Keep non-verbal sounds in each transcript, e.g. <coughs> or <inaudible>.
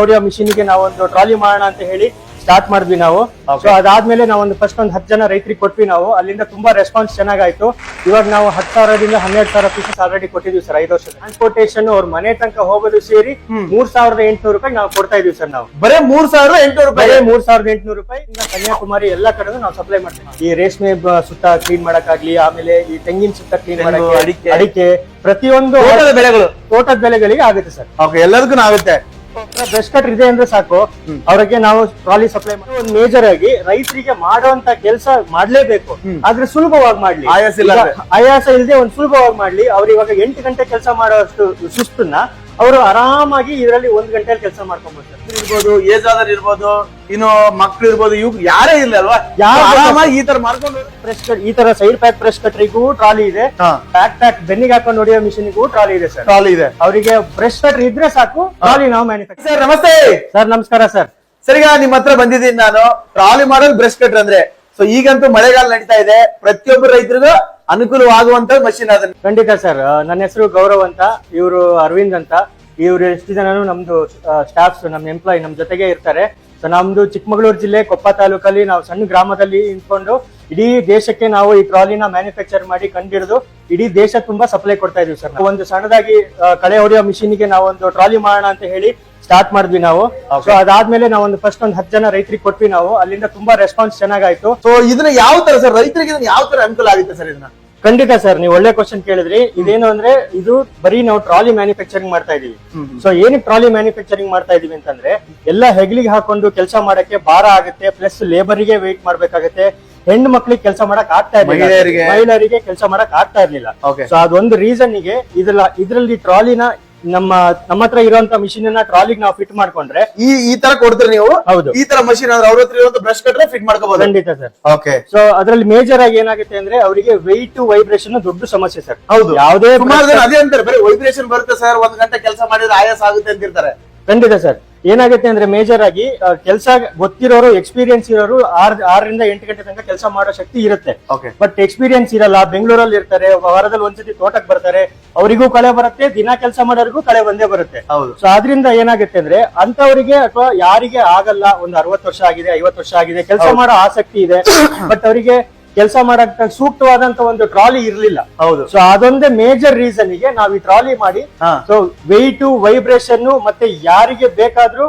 ಹೊಡೆಯೋ ಮಿಷಿನ್ಗೆ ನಾವೊಂದು ಟ್ರಾಲಿ ಮಾಡೋಣ ಅಂತ ಹೇಳಿ ಸ್ಟಾರ್ಟ್ ಮಾಡಿದ್ವಿ ನಾವು. ಸೊ ಅದಾದ್ಮೇಲೆ ನಾವೊಂದು ಫಸ್ಟ್ ಒಂದು ಹತ್ತು ಜನ ರೈತರಿಗೆ ಕೊಟ್ವಿ ನಾವು. ಅಲ್ಲಿಂದ ತುಂಬಾ ರೆಸ್ಪಾನ್ಸ್ ಚೆನ್ನಾಗಾಯ್ತು. ಇವಾಗ ನಾವು ಹತ್ತು ಸಾವಿರದಿಂದ ಹನ್ನೆರಡು ಸಾವಿರ ಪೀಸಸ್ ಆಲ್ರೆಡಿ ಕೊಟ್ಟಿದ್ವಿ ಸರ್ ಐದು ವರ್ಷದ ಟ್ರಾನ್ಸ್ಪೋರ್ಟೇಷನ್ ಅವ್ರ ಮನೆ ತನಕ ಹೋಗೋದು ಸೇರಿ ಮೂರ್ ಸಾವಿರದ ಎಂಟುನೂರು ರೂಪಾಯಿ ನಾವು ಕೊಡ್ತಾ ಇದೀವಿ ಸರ್ ನಾವು. ಬರೇ ಮೂರ್ ಸಾವಿರದ ಎಂಟುನೂರು ರೂಪಾಯಿ? ಮೂರ್ ಸಾವಿರದ ಎಂಟುನೂರು ರೂಪಾಯಿ. ಇಂದ ಕನ್ಯಾಕುಮಾರಿ ಎಲ್ಲಾ ಕಡೆ ನಾವು ಸಪ್ಲೈ ಮಾಡ್ತೀವಿ. ಈ ರೇಷ್ಮೆ ಸುತ್ತ ಕ್ಲೀನ್ ಮಾಡಕ್ಕಾಗ್ಲಿ ಆಮೇಲೆ ಈ ತೆಂಗಿನ ಸುತ್ತ ಕ್ಲೀನ್ ಮಾಡಕ್ಕೆ ಅಡಿಕೆ. ಪ್ರತಿಯೊಂದು ತೋಟದ ಬೆಳೆಗಳು. ತೋಟದ ಬೆಳೆಗಳಿಗೆ ಆಗುತ್ತೆ ಸರ್ ಎಲ್ಲದಕ್ಕೂ ಆಗುತ್ತೆ. ಬ್ರಷ್ ಕಟ್ ಇದೆ ಅಂದ್ರೆ ಸಾಕು. ಅವ್ರಿಗೆ ನಾವು ಟ್ರಾಲಿ ಸಪ್ಲೈ ಮಾಡಿ ಒಂದು ಮೇಜರ್ ಆಗಿ ರೈತರಿಗೆ ಮಾಡುವಂತ ಕೆಲಸ ಮಾಡ್ಲೇಬೇಕು. ಆದ್ರೆ ಸುಲಭವಾಗಿ ಮಾಡ್ಲಿ. ಆಯಾಸ ಇಲ್ಲ ಆಯಾಸ ಇಲ್ಲದೆ ಒಂದು ಸುಲಭವಾಗಿ ಮಾಡ್ಲಿ. ಅವ್ರು ಇವಾಗ ಎಂಟು ಗಂಟೆ ಕೆಲಸ ಮಾಡೋಷ್ಟು ಸುಸ್ತನ್ನ ಅವರು ಆರಾಮಾಗಿ ಇದರಲ್ಲಿ ಒಂದ್ ಗಂಟೆಯಲ್ಲಿ ಕೆಲಸ ಮಾಡ್ಕೊಂಡ್ಬಿಡ್ತಾರೆ ಇರ್ಬೋದು ಏಜ್ ಆದರ್ ಇರ್ಬೋದು ಇನ್ನು ಮಕ್ಳು ಇರ್ಬೋದು ಇವ್ ಯಾರೇ ಇಲ್ಲ ಅಲ್ವಾ? ಯಾರು ಆರಾಮಾಗಿ ಈ ತರ ಮಾಡ್ಕೊಂಡು ಪ್ರೆಸ್ ಕಟ್ ಈ ತರ ಸೈಡ್ ಪ್ಯಾಕ್ ಪ್ರೆಸ್ ಕಟ್ರಿಗೂ ಟ್ರಾಲಿ ಇದೆ. ಪ್ಯಾಕ್ ಪ್ಯಾಕ್ ಬೆನ್ನಿಗೆ ಹಾಕೊಂಡು ಹೊಡೆಯೋ ಮಿಷಿನ್ಗೂ ಟ್ರಾಲಿ ಇದೆ ಸರ್. ಟ್ರಾಲಿ ಇದೆ. ಅವರಿಗೆ ಪ್ರೆಸ್ ಕಟ್ ಇದ್ರೆ ಸಾಕು ಟ್ರಾಲಿ ನಾವು ಮ್ಯಾನುಫ್ಯಾಕ್ಚರ್ ಸರ್ ನಮಸ್ತೆ. ಸರ್ ನಮಸ್ಕಾರ ಸರ್. ಸರಿಗ ನಿಮ್ ಹತ್ರ ಬಂದಿದ್ದೀನಿ ನಾನು. ಟ್ರಾಲಿ ಮಾಡಲ್ ಬ್ರೆಸ್ ಕಟ್ರ್ ಅಂದ್ರೆ. ಸೊ ಈಗಂತೂ ಮಳೆಗಾಲ ನಡೀತಾ ಇದೆ. ಪ್ರತಿಯೊಬ್ಬರು ರೈತರಿಗೂ ಅನುಕೂಲವಾಗುವಂತ ಮಷಿನ್ ಅದನ್ನ ಖಂಡಿತ ಸರ್. ನನ್ನ ಹೆಸರು ಗೌರವ್ ಅಂತ, ಇವರು ಅರವಿಂದ್ ಅಂತ. ಇವ್ರು ಎಷ್ಟು ಜನನು ನಮ್ದು ಸ್ಟಾಫ್ಸ್ ನಮ್ಮ ಎಂಪ್ಲಾಯ್ ನಮ್ ಜೊತೆಗೆ ಇರ್ತಾರೆ. ಸೊ ನಮ್ದು ಚಿಕ್ಕಮಗಳೂರು ಜಿಲ್ಲೆ ಕೊಪ್ಪ ತಾಲೂಕಲ್ಲಿ ನಾವು ಸಣ್ಣ ಗ್ರಾಮದಲ್ಲಿ ನಿಂತ್ಕೊಂಡು ಇಡೀ ದೇಶಕ್ಕೆ ನಾವು ಈ ಟ್ರಾಲಿನ ಮ್ಯಾನುಫ್ಯಾಕ್ಚರ್ ಮಾಡಿ ಕಂಡಿಡಿದು ಇಡೀ ದೇಶ ತುಂಬಾ ಸಪ್ಲೈ ಕೊಡ್ತಾ ಇದೀವಿ ಸರ್ ಒಂದು ಸಣ್ಣದಾಗಿ ಕಳೆ ಹೊಡೆಯೋ ಮಿಷಿನ್ಗೆ ನಾವೊಂದು ಟ್ರಾಲಿ ಮಾಡೋಣ ಅಂತ ಹೇಳಿ ಸ್ಟಾರ್ಟ್ ಮಾಡಿದ್ವಿ ನಾವು. ಸೊ ಅದಾದ್ಮೇಲೆ ನಾವೊಂದು ಫಸ್ಟ್ ಒಂದು ಹತ್ತು ಜನ ರೈತರಿಗೆ ಕೊಟ್ವಿ ನಾವು. ಅಲ್ಲಿಂದ ತುಂಬಾ ರೆಸ್ಪಾನ್ಸ್ ಚೆನ್ನಾಗಾಯ್ತು. ಸೊ ಇದನ್ನ ಯಾವ ತರ ಸರ್ ರೈತರಿಗೆ ಇದನ್ನ ಯಾವ ತರ ಅನುಕೂಲ ಆಗುತ್ತೆ ಸರ್ ಇದನ್ನ? ಖಂಡಿತ ಸರ್ ನೀವು ಒಳ್ಳೆ ಕ್ವಶನ್ ಕೇಳಿದ್ರಿ. ಇದೇನು ಅಂದ್ರೆ ಇದು ಬರೀ ನಾವು ಟ್ರಾಲಿ ಮ್ಯಾನುಫ್ಯಾಕ್ಚರಿಂಗ್ ಮಾಡ್ತಾ ಇದೀವಿ. ಸೊ ಏನಕ್ಕೆ ಟ್ರಾಲಿ ಮ್ಯಾನುಫ್ಯಾಕ್ಚರಿಂಗ್ ಮಾಡ್ತಾ ಇದೀವಿ ಅಂತಂದ್ರೆ ಎಲ್ಲ ಹೆಗ್ಲಿಗೆ ಹಾಕೊಂಡು ಕೆಲಸ ಮಾಡಕ್ಕೆ ಭಾರ ಆಗುತ್ತೆ ಪ್ಲಸ್ ಲೇಬರ್ಗೆ ವೇಟ್ ಮಾಡ್ಬೇಕಾಗತ್ತೆ. ಹೆಣ್ಣು ಮಕ್ಳಿಗೆ ಕೆಲಸ ಮಾಡಕ್ ಆಗ್ತಾ ಇರ್ಲಿಲ್ಲ. ಮಹಿಳೆಯರಿಗೆ? ಕೆಲಸ ಮಾಡಕ್ ಆಗ್ತಾ ಇರ್ಲಿಲ್ಲ. ಸೊ ಅದೊಂದು ರೀಸನ್ಗೆ ಇದ್ರಲ್ಲಿ ಟ್ರಾಲಿನ ನಮ್ಮ ನಮ್ಮ ಹತ್ರ ಇರುವಂತ ಮಿಷಿನ್ ಅನ್ನ ಟ್ರಾಲಿಗೆ ನಾವು ಫಿಟ್ ಮಾಡ್ಕೊಂಡ್ರೆ ಈ ಈ ತರ ಕೊಡ್ತೀರಿ ನೀವು? ಹೌದು. ಈ ತರ ಮಷಿನ್ ಅಂದ್ರೆ ಅವ್ರ ಹತ್ರ ಇರುವಂತ ಬ್ರಷ್ ಕಟ್ರೆ ಫಿಟ್ ಮಾಡ್ಕೋಬಹುದು ಖಂಡಿತ ಸರ್. ಓಕೆ ಸೊ ಅದ್ರಲ್ಲಿ ಮೇಜರ್ ಆಗಿ ಏನಾಗುತ್ತೆ ಅಂದ್ರೆ ಅವರಿಗೆ ವೈಟ್ ವೈಬ್ರೇಷನ್ ದೊಡ್ಡ ಸಮಸ್ಯೆ ಸರ್. ಹೌದು. ಯಾವುದೇ ಸುಮಾರು ಜನ ಅದೇ ಅಂತಾರೆ ಬರೀ ವೈಬ್ರೇಷನ್ ಬರುತ್ತೆ ಸರ್ ಒಂದ್ ಗಂಟೆ ಕೆಲಸ ಮಾಡಿದ್ರೆ ಆಯಾಸ ಆಗುತ್ತೆ ಅಂತಿರ್ತಾರೆ. ಖಂಡಿತ ಸರ್. ಏನಾಗುತ್ತೆ ಅಂದ್ರೆ ಮೇಜರ್ ಆಗಿ ಕೆಲಸ ಗೊತ್ತಿರೋರು ಎಕ್ಸ್ಪೀರಿಯನ್ಸ್ ಇರೋರು ಆರ್ ಆರರಿಂದ ಎಂಟು ಗಂಟೆ ತನಕ ಕೆಲಸ ಮಾಡೋ ಶಕ್ತಿ ಇರುತ್ತೆ. ಓಕೆ ಬಟ್ ಎಕ್ಸ್ಪೀರಿಯನ್ಸ್ ಇರಲ್ಲ ಬೆಂಗಳೂರಲ್ಲಿ ಇರ್ತಾರೆ ವಾರದಲ್ಲಿ ಒಂದ್ಸತಿ ತೋಟಕ್ಕೆ ಬರ್ತಾರೆ ಅವರಿಗೂ ಕಳೆ ಬರುತ್ತೆ ದಿನ ಕೆಲಸ ಮಾಡೋರಿಗೂ ಕಳೆ ಬಂದೇ ಬರುತ್ತೆ. ಹೌದು. ಸೊ ಅದರಿಂದ ಏನಾಗುತ್ತೆ ಅಂದ್ರೆ ಅಂತವರಿಗೆ ಅಥವಾ ಯಾರಿಗೆ ಆಗಲ್ಲ ಒಂದು ಅರವತ್ತು ವರ್ಷ ಆಗಿದೆ ಐವತ್ತು ವರ್ಷ ಆಗಿದೆ ಕೆಲಸ ಮಾಡೋ ಆಸಕ್ತಿ ಇದೆ <coughs> ಬಟ್ ಅವರಿಗೆ ಕೆಲಸ ಮಾಡಕ್ ಸೂಕ್ತವಾದಂತ ಒಂದು ಟ್ರಾಲಿ ಇರ್ಲಿಲ್ಲ. ಹೌದು. ಸೊ ಅದೊಂದೇ ಮೇಜರ್ ರೀಸನ್ಗೆ ನಾವು ಈ ಟ್ರಾಲಿ ಮಾಡಿ. ಸೊ ವೆಯ್ಟ್ ವೈಬ್ರೇಷನ್ ಮತ್ತೆ ಯಾರಿಗೆ ಬೇಕಾದ್ರೂ.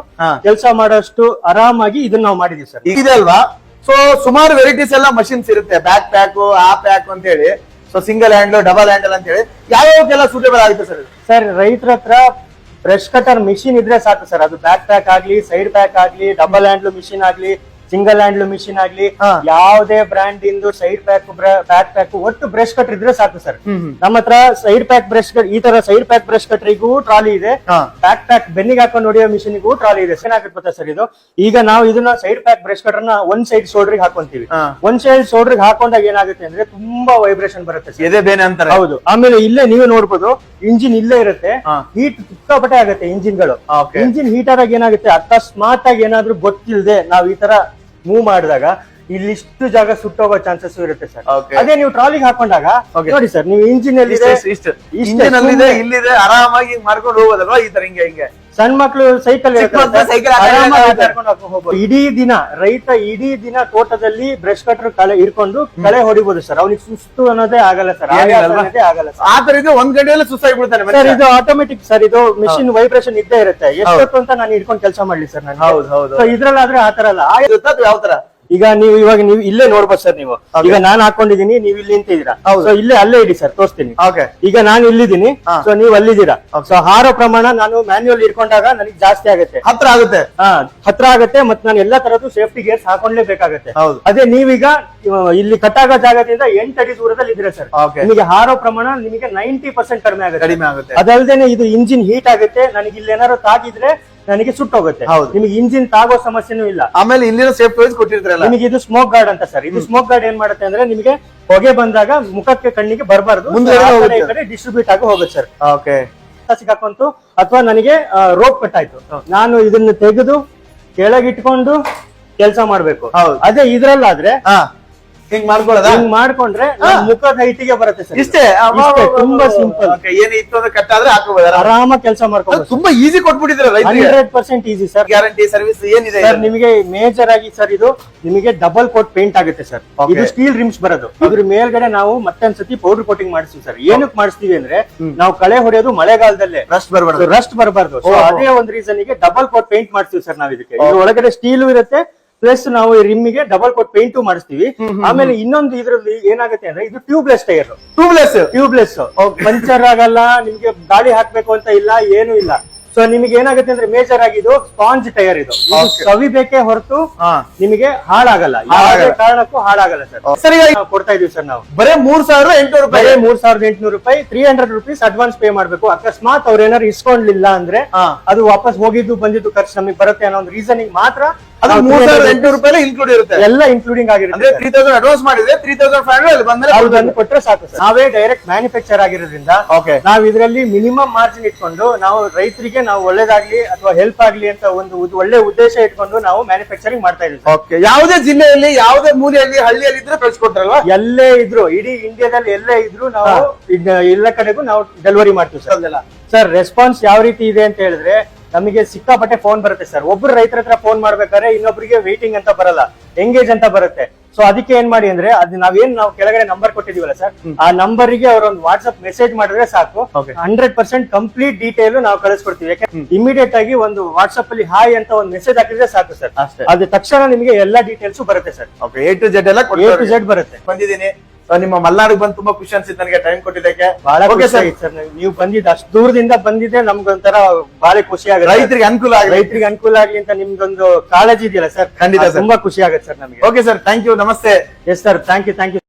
ಕೆಲಸ ಮಾಡೋಷ್ಟು ಆರಾಮಾಗಿ ಇದನ್ನ ನಾವು ಮಾಡಿದೀವಿ ಸರ್. ಇದೆ ಅಲ್ವಾ? ಸೊ ಸುಮಾರು ವೆರೈಟೀಸ್ ಎಲ್ಲ ಮಷಿನ್ಸ್ ಇರುತ್ತೆ. ಬ್ಯಾಕ್ ಪ್ಯಾಕ್ ಆ ಪ್ಯಾಕ್ ಅಂತ ಹೇಳಿ. So single handle double handle ಅಂತ ಹೇಳಿ. ಯಾವ್ಯಾವಕ್ಕೆಲ್ಲ ಸೂಟೇಬಲ್ ಆಗುತ್ತೆ ಸರ್ ಸರ್ ರೈತರ ಹತ್ರ ಬ್ರಷ್ ಕಟರ್ ಮಿಷಿನ್ ಇದ್ರೆ ಸಾಕು ಸರ್. ಅದು ಬ್ಯಾಕ್ ಪ್ಯಾಕ್ ಆಗ್ಲಿ ಸೈಡ್ ಪ್ಯಾಕ್ ಆಗ್ಲಿ ಡಬಲ್ ಹ್ಯಾಂಡ್ಲ್ ಮಿಷಿನ್ ಆಗ್ಲಿ ಸಿಂಗಲ್ ಹ್ಯಾಂಡ್ಲ್ ಮಿಷಿನ್ ಆಗ್ಲಿ. ಯಾವುದೇ ಬ್ರ್ಯಾಂಡ್ ಇಂದು ಸೈಡ್ ಪ್ಯಾಕ್ ಬ್ಯಾಕ್ ಪ್ಯಾಕ್ ಒಟ್ಟು ಬ್ರಷ್ ಕಟರ್ ಇದ್ರೆ ಸಾಕು ಸರ್ ನಮ್ಮ ಹತ್ರ ಸೈಡ್ ಪ್ಯಾಕ್ ಬ್ರಷ್ ಈ ತರ ಸೈಡ್ ಪ್ಯಾಕ್ ಬ್ರಷ್ ಕಟ್ರಿಗೂ ಟ್ರಾಲಿ ಇದೆ. ಬ್ಯಾಕ್ ಪ್ಯಾಕ್ ಪ್ಯಾಕ್ ಬೆನ್ನಿಗೆ ಹಾಕೊಂಡು ಹೊಡೆಯೋ ಮಿಷಿನ್ಗೂ ಟ್ರಾಲಿ ಇದೆ. ಏನಾಗುತ್ತೆ ಗೊತ್ತಾ ಸರ್ ಇದು? ಈಗ ನಾವು ಇದನ್ನ ಸೈಡ್ ಪ್ಯಾಕ್ ಬ್ರಷ್ ಕಟರ್ನ ಒಂದ್ ಸೈಡ್ ಶೋಲ್ಡ್ರಿಗೆ ಹಾಕೊಂತೀವಿ. ಒಂದ್ ಸೈಡ್ ಶೋಲ್ಡ್ರಿಗೆ ಹಾಕೊಂಡಾಗ ಏನಾಗುತ್ತೆ ಅಂದ್ರೆ ತುಂಬಾ ವೈಬ್ರೇಷನ್ ಬರುತ್ತೆ ಸರ್ ಎದೆ ಬೇನೆ ಅಂತಾರೆ. ಹೌದು. ಆಮೇಲೆ ಇಲ್ಲೇ ನೀವೇ ನೋಡ್ಬೋದು ಇಂಜಿನ್ ಇಲ್ಲೇ ಇರುತ್ತೆ. ಹೀಟ್ ಸಿಕ್ಕಾಪಟ್ಟೆ ಆಗುತ್ತೆ ಇಂಜಿನ್ಗಳು. ಇಂಜಿನ್ ಹೀಟರ್ ಆಗಿ ಏನಾಗುತ್ತೆ? ಅಕಸ್ಮಾತ್ ಆಗಿ ಏನಾದ್ರೂ ಗೊತ್ತಿಲ್ಲದೆ ನಾವ್ ಈ ತರ ಮೂವ್ ಮಾಡಿದಾಗ ಇಲ್ಲಿಷ್ಟು ಜಾಗ ಸುಟ್ಟೋಗೋ ಚಾನ್ಸಸ್ ಇರುತ್ತೆ ಸರ್. Okay. ಅದೇ ನೀವು ಟ್ರಾಲಿಗೆ ಹಾಕೊಂಡಾಗ Okay. ನೋಡಿ ಸರ್ ನೀವು ಇಂಜಿನ್ ಅಲ್ಲಿ ಇದೆ, ಇಷ್ಟು ಇಷ್ಟು. ಇಷ್ಟೇ, ಇಂಜಿನ್ ಅಲ್ಲಿದೆ ಸುಮ್ನೆ. ಇಲ್ಲಿದೆ ಆರಾಮಾಗಿ ಮಾಡ್ಕೊಂಡು ಹೋಗೋದಲ್ವಾ ಈ ತರ ಹಿಂಗೆ ಹಿಂಗೆ? ಸಣ್ಣ ಮಕ್ಳು ಸೈಕಲ್ ಚಿಕ್ಕ ಮಕ್ಳು cycle ಹಾಕೊಂಡು ಇಡೀ ದಿನ ರೈತ ಇಡೀ ದಿನ ತೋಟದಲ್ಲಿ ಬ್ರಷ್ ಕಟ್ರ್ ಕಳೆ ಇಟ್ಕೊಂಡು ಕಳೆ ಹೊಡಿಬಹುದು ಸರ್. ಅವ್ನಿಗೆ ಸುಸ್ತು ಅನ್ನೋದೇ ಆಗಲ್ಲ ಸರ್. ಏನಿಲ್ಲ ಅಲ್ವಾ? ಅನ್ನೋದೇ ಆಗಲ್ಲ ಸರ್. ಆ ತರ ಇದ್ರೆ ಒಂದ್ ಗಂಟೆಯಲ್ಲಿ ಸುಸ್ತಾಗಿ ಬಿಡ್ತಾನೆ ಸರ್ ಇದು ಆಟೋಮೆಟಿಕ್ ಸರ್ ಇದು ಮಿಷಿನ್ ವೈಬ್ರೇಷನ್ ಇದ್ದೇ ಇರುತ್ತೆ. ಎಷ್ಟೊತ್ತು ಅಂತ ನಾನು ಇಟ್ಕೊಂಡು ಕೆಲಸ ಮಾಡ್ಲಿ ಸರ್ ನಾನು. ಹೌದು ಹೌದು ಇದ್ರಲ್ಲಾದ್ರೆ ಆತರ ಅಲ್ಲ. ಯಾವ ತರ ಈಗ ನೀವು ಇವಾಗ ನೀವು ಇಲ್ಲೇ ನೋಡ್ಬೋದು ಸರ್ ನೀವು. ಈಗ ನಾನು ಹಾಕೊಂಡಿದೀನಿ ನೀವು ಇಲ್ಲಿ ನಿಂತಿದ್ದೀರಾ. ಸೊ ಇಲ್ಲೇ ಅಲ್ಲೇ ಇಡಿ ಸರ್ ತೋರಿಸ್ತೀನಿ. ಓಕೆ ಈಗ ನಾನು ಇಲ್ಲಿದ್ದೀನಿ. ಸೊ ನೀವು ಅಲ್ಲಿದ್ದೀರಾ? ಸೊ ಹಾರೋ ಪ್ರಮಾಣ ನಾನು ಮ್ಯಾನ್ಯುವಲ್ ಇಟ್ಕೊಂಡಾಗ ನನಗೆ ಜಾಸ್ತಿ ಆಗುತ್ತೆ. ಹತ್ರ ಆಗುತ್ತೆ. ಹಾ ಹತ್ರ ಆಗುತ್ತೆ ಮತ್ತೆ ನಾನು ಎಲ್ಲಾ ತರದ್ದು ಸೇಫ್ಟಿ ಗೇರ್ಸ್ ಹಾಕೊಂಡ್ಲೇಬೇಕಾಗತ್ತೆ. ಅದೇ ನೀವೀಗ ಈಗ ಇಲ್ಲಿ ಕಟ್ಟಾಗೋ ಜಾಗದಿಂದ ಎಂಟು ಅಡಿ ದೂರದಲ್ಲಿ ಇದ್ರೆ ಸರ್. ನಿಮಗೆ ಹಾರೋ ಪ್ರಮಾಣ ನಿಮಗೆ ನೈಂಟಿ ಪರ್ಸೆಂಟ್ ಕಡಿಮೆ ಆಗುತ್ತೆ. ಕಡಿಮೆ ಆಗುತ್ತೆ. ಅದಲ್ದೇನೆ ಇದು ಇಂಜಿನ್ ಹೀಟ್ ಆಗುತ್ತೆ. ನನಗೆ ಇಲ್ಲಿ ಏನಾದ್ರು ತಾಗಿದ್ರೆ ನನಗೆ ಸುಟ್ಟೋಗುತ್ತೆ. ಹೋಗುತ್ತೆ ನಿಮಗೆ ಇಂಜಿನ್ ತಾಗೋ ಸಮಸ್ಯೆನೂ ಇಲ್ಲ. ಆಮೇಲೆ ಇಲ್ಲಿನ ಸೇಫ್ಟಿ ವೈಸ್ ಕೊಟ್ಟಿರ್ತಾರಲ್ಲ ನಿಮಗೆ ಇದು ಸ್ಮೋಕ್ ಗಾರ್ಡ್ ಅಂತ ಸರ್. ಇದು ಸ್ಮೋಕ್ ಗಾರ್ಡ್ ಏನ್ ಮಾಡುತ್ತೆ ಅಂದ್ರೆ ನಿಮಗೆ ಹೊಗೆ ಬಂದಾಗ ಮುಖಕ್ಕೆ ಕಣ್ಣಿಗೆ ಬರಬಾರ್ದು. ಮುಂದೆ. ಡಿಸ್ಟ್ರಿಬ್ಯೂಟ್ ಆಗಿ ಹೋಗುತ್ತೆ ಸರ್. ಓಕೆ. ಸಿಕ್ಕಾಕೊಂತು ಅಥವಾ ನನಗೆ ರೋಪ್ ಕಟ್ಟಾಯ್ತು. ನಾನು ಇದನ್ನ ತೆಗೆದು ಕೆಳಗಿಟ್ಕೊಂಡು ಕೆಲಸ ಮಾಡ್ಬೇಕು. ಹೌದು. ಅದೇ ಇದ್ರಲ್ಲಾದ್ರೆ ಹಿಂಗ್ ಮಾಡ್ಕೊಳ್ಳೋದ? ಹಿಂಗ್ ಮಾಡ್ಕೊಂಡ್ರೆ ಮುಖದ ಹೈಟಿಗೆ ಬರುತ್ತೆ ಸರ್. ಇಷ್ಟೇ? ತುಂಬಾ ಸಿಂಪಲ್ ಏನಿತ್ತು ಏನ್ ಇತ್ತು ಅಂದ್ರೆ ಕಟ್ ಆದ್ರೆ ಹಾಕೋಬಹುದು ಆರಾಮಾಗಿ ಕೆಲಸ ಮಾಡ್ಕೊಂಡು ತುಂಬಾ easy ಕೊಟ್ಬಿಟ್ಟಿದ್ರೆ hundred percent easy sir guarantee service ಏನಿದೆ ಸರ್ ನಿಮಗೆ ಮೇಜರ್ ಆಗಿ ಸರ್ ಇದು ನಿಮಗೆ ಡಬಲ್ ಕೋಟ್ ಪೇಂಟ್ ಆಗುತ್ತೆ ಸರ್ ಇದು ಸ್ಟೀಲ್ ರಿಮ್ಸ್ ಬರೋದು. ಅದ್ರ ಮೇಲ್ಗಡೆ ನಾವು ಮತ್ತೊಂದ್ಸತಿ ಪೌಡರ್ ಕೋಟಿಂಗ್ ಮಾಡಿಸ್ತೀವಿ ಸರ್ ಏನಕ್ಕೆ ಮಾಡಿಸ್ತೀವಿ ಅಂದ್ರೆ ನಾವು ಕಳೆ ಹೊಡೆಯೋದು ಮಳೆಗಾಲದಲ್ಲೇ. ರಸ್ಟ್ ಬರಬಾರ್ದು. ರಸ್ಟ್ ಬರಬಾರ್ದು. ಸೊ ಅದೇ ಒಂದ್ ರೀಸನ್ಗೆ ಡಬಲ್ ಕೋಟ್ ಪೇಂಟ್ ಮಾಡ್ತೀವಿ ಸರ್ ನಾವ್ ಇದಕ್ಕೆ. ಒಳಗಡೆ ಸ್ಟೀಲು ಇರುತ್ತೆ ಪ್ಲಸ್ ನಾವು ಈ ರಿಮ್ಮಿಗೆ ಡಬಲ್ ಕೋಟ್ ಪೇಂಟು ಮಾಡಿಸ್ತೀವಿ. ಆಮೇಲೆ ಇನ್ನೊಂದು ಇದ್ರಲ್ಲಿ ಏನಾಗುತ್ತೆ ಅಂದ್ರೆ ಇದು tubeless tyre tubeless tubeless puncture ಆಗಲ್ಲ ನಿಮ್ಗೆ ಗಾಡಿ ಹಾಕ್ಬೇಕು ಅಂತ ಇಲ್ಲ ಏನು ಇಲ್ಲ. ಸೊ ನಿಮಗೆ ಏನಾಗುತ್ತೆ ಅಂದ್ರೆ ಮೇಜರ್ ಆಗಿ ಇದು ಸ್ಪಾಂಜ್ ಟೈರ್ ಇದು. ಸವಿಬೇಕೇ ಹೊರತು ನಿಮಗೆ ಹಾಳಾಗಲ್ಲ. ಯಾವುದೇ. ಕಾರಣಕ್ಕೂ ಹಾಳಾಗಲ್ಲ ಸರ್. ಸರಿ ಕೊಡ್ತಾ ಇದೀವಿ ಸರ್ ನಾವು. ಬರೇ ಮೂರ್ ಸಾವಿರದ ಎಂಟುನೂರು ರೂಪಾಯಿ. ಮೂರ್ ಸಾವಿರದ ಎಂಟುನೂರು ರೂಪಾಯಿ. Three hundred rupees advance pay ಮಾಡ್ಬೇಕು. ಅಕಸ್ಮಾತ್ ಅವ್ರ ಏನಾರು ಇಸ್ಕೊಂಡ್ಲಿಲ್ಲ ಅಂದ್ರೆ. ಅದು ವಾಪಸ್ ಹೋಗಿದ್ದು ಬಂದಿದ್ದು ಖರ್ಚು ನಮಗೆ ಬರುತ್ತೆ ಅನ್ನೋ ಒಂದು ರೀಸನಿಂಗ್ ಮಾತ್ರ ಅದು ಮೂರ್ ಸಾವಿರದ ಎಂಟುನೂರು ರೂಪಾಯಿ ಇನ್ಕ್ಲೂಡ್ ಇರುತ್ತೆ. ಎಲ್ಲ ಇನ್ಕ್ಲೂಡಿಂಗ್ ಆಗಿರುತ್ತೆ ತ್ರೀ ತೌಸಂಡ್ ಅಡ್ವಾನ್ಸ್ ಮಾಡಿದ್ರೆ ತ್ರೀ ತೌಸಂಡ್ ಫೈವ್ ಹಂಡ್ರೆಡ್ ಬಂದ್ರೆ ಅವ್ರದ್ದು ಕೊಟ್ರೆ ಸಾಕು ಸರ್. ನಾವೇ ಡೈರೆಕ್ಟ್ ಮ್ಯಾನುಫ್ಯಾಕ್ಚರ್ ಆಗಿರೋದ್ರಿಂದ ಓಕೆ ನಾವ್ ಇದರಲ್ಲಿ ಮಿನಿಮಮ್ ಮಾರ್ಜಿನ್ ಇಟ್ಕೊಂಡು ನಾವು ರೈತರಿಗೆ ನಾವು ಒಳ್ಳೇದಾಗ್ಲಿ ಅಥವಾ ಹೆಲ್ಪ್ ಆಗ್ಲಿ ಅಂತ ಒಂದು ಒಳ್ಳೆ ಉದ್ದೇಶ ಇಟ್ಕೊಂಡು ನಾವು ಮ್ಯಾನುಫ್ಯಾಕ್ಚರಿಂಗ್ ಮಾಡ್ತಾ ಇದೀವಿ ಸರ್. ಓಕೆ ಯಾವುದೇ ಜಿಲ್ಲೆಯಲ್ಲಿ ಯಾವುದೇ ಮೂಲೆಯಲ್ಲಿ ಹಳ್ಳಿಯಲ್ಲಿ ಇದ್ರೆ ಕಳ್ಸಿಕೊಡ್ತಾರಲ್ವಾ ಎಲ್ಲೇ ಇದ್ರು ಇಡೀ ಇಂಡಿಯಾದಲ್ಲಿ ಎಲ್ಲೇ ಇದ್ರು ನಾವು ಎಲ್ಲ ಕಡೆಗೂ ನಾವು ಡೆಲಿವರಿ ಮಾಡ್ತೀವಿ ಸರ್. ಸರ್ ರೆಸ್ಪಾನ್ಸ್ ಯಾವ ರೀತಿ ಇದೆ ಅಂತ ಹೇಳಿದ್ರೆ ನಮಗೆ ಸಿಕ್ಕಾಪಟ್ಟೆ ಫೋನ್ ಬರುತ್ತೆ ಸರ್ ಒಬ್ರು ರೈತರ ಹತ್ರ ಫೋನ್ ಮಾಡ್ಬೇಕಾದ್ರೆ ಇನ್ನೊಬ್ರಿಗೆ ವೇಟಿಂಗ್ ಅಂತ ಬರಲ್ಲ. ಎಂಗೇಜ್ ಅಂತ ಬರುತ್ತೆ. ಸೊ ಅದಕ್ಕೆ ಏನ್ ಮಾಡಿ ಅಂದ್ರೆ ಅದ್ ನಾವೇನ್ ನಾವು ಕೆಳಗಡೆ ನಂಬರ್ ಕೊಟ್ಟಿದೀವಲ್ಲ ಸರ್ ಆ ನಂಬರ್ಗೆ ಅವ್ರ ಒಂದು ವಾಟ್ಸ್ಆಪ್ ಮೆಸೇಜ್ ಮಾಡಿದ್ರೆ ಸಾಕು. ಹಂಡ್ರೆಡ್ ಪರ್ಸೆಂಟ್ ಕಂಪ್ಲೀಟ್ ಡೀಟೇಲ್ ನಾವು ಕಳಿಸ್ಕೊಡ್ತೀವಿ. ಯಾಕೆ? ಇಮಿಡಿಯೇಟ್ ಆಗಿ ಒಂದು ವಾಟ್ಸ್ಆಪ್ ಅಲ್ಲಿ ಹಾಯ್ ಅಂತ ಒಂದು ಮೆಸೇಜ್ ಹಾಕಿದ್ರೆ ಸಾಕು ಸರ್ ಅಷ್ಟೇ. ಅದು ತಕ್ಷಣ ನಿಮಗೆ ಎಲ್ಲಾ ಡೀಟೇಲ್ಸ್ ಬರುತ್ತೆ sir okay A to Z ಎಲ್ಲ ಎ ಟು ಜೆಡ್ ಬರುತ್ತೆ. ಬಂದಿದ್ದೀನಿ. So, ನಿಮ್ಮ ಮಲ್ನಾಡಿಗೆ ಬಂದು ತುಂಬಾ ಖುಷಿ ಅನ್ಸಿತ್ತು ನನಗೆ ಟೈಮ್ ಕೊಟ್ಟಿದ್ದಕ್ಕೆ. ಬಹಳ ಓಕೆ ಖುಷಿ ಸರ್ ಸರ್ ನೀವು. ಬಂದಿದ್ದು ಅಷ್ಟು ದೂರದಿಂದ ಬಂದಿದ್ದೆ ನಮ್ಗೊಂಥರ ಬಹಳ ಖುಷಿ ಆಗುತ್ತೆ ರೈತರಿಗೆ ಅನುಕೂಲ ಆಗಲಿ ರೈತರಿಗೆ ಅನುಕೂಲ ಆಗ್ಲಿ ಅಂತ ನಿಮ್ದೊಂದು ಕಾಳಜಿ ಇದೆಯಲ್ಲ ಸರ್ ಖಂಡಿತ. ತುಂಬಾ ಖುಷಿ ಆಗುತ್ತೆ ಸರ್ ನಮಗೆ. ಓಕೆ ಸರ್ ಥ್ಯಾಂಕ್ ಯು ನಮಸ್ತೆ. Yes sir thank you thank you